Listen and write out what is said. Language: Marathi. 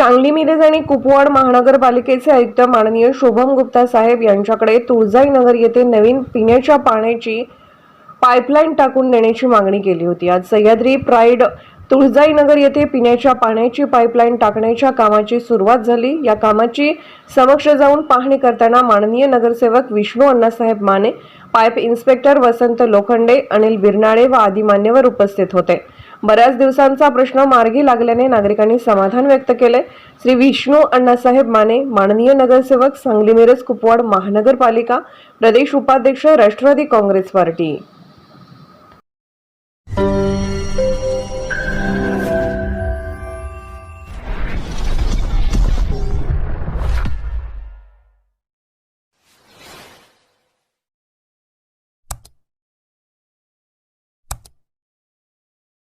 सांगली मिरज आणि कुपवाड महानगरपालिकेचे आयुक्त माननीय शुभम गुप्ता साहेब यांच्याकडे तुळजाईनगर येथे नवीन पिण्याच्या पाण्याची पाईपलाईन टाकून देण्याची मागणी केली होती. आज सह्याद्री प्राईड तुळजाईनगर येथे पिण्याच्या पाण्याची पाईपलाईन टाकण्याच्या कामाची सुरुवात झाली. या कामाची समक्ष जाऊन पाहणी करताना माननीय नगरसेवक विष्णू अण्णासाहेब माने पाईप इन्स्पेक्टर वसंत लोखंडे अनिल बिरनाळे व आदी मान्यवर उपस्थित होते. बऱ्याच दिवसांचा प्रश्न मार्गी लागल्याने नागरिकांनी समाधान व्यक्त केले. श्री विष्णू अण्णासाहेब माने माननीय नगरसेवक सांगली मिरज कुपवाड महानगरपालिका प्रदेश उपाध्यक्ष राष्ट्रवादी काँग्रेस पार्टी.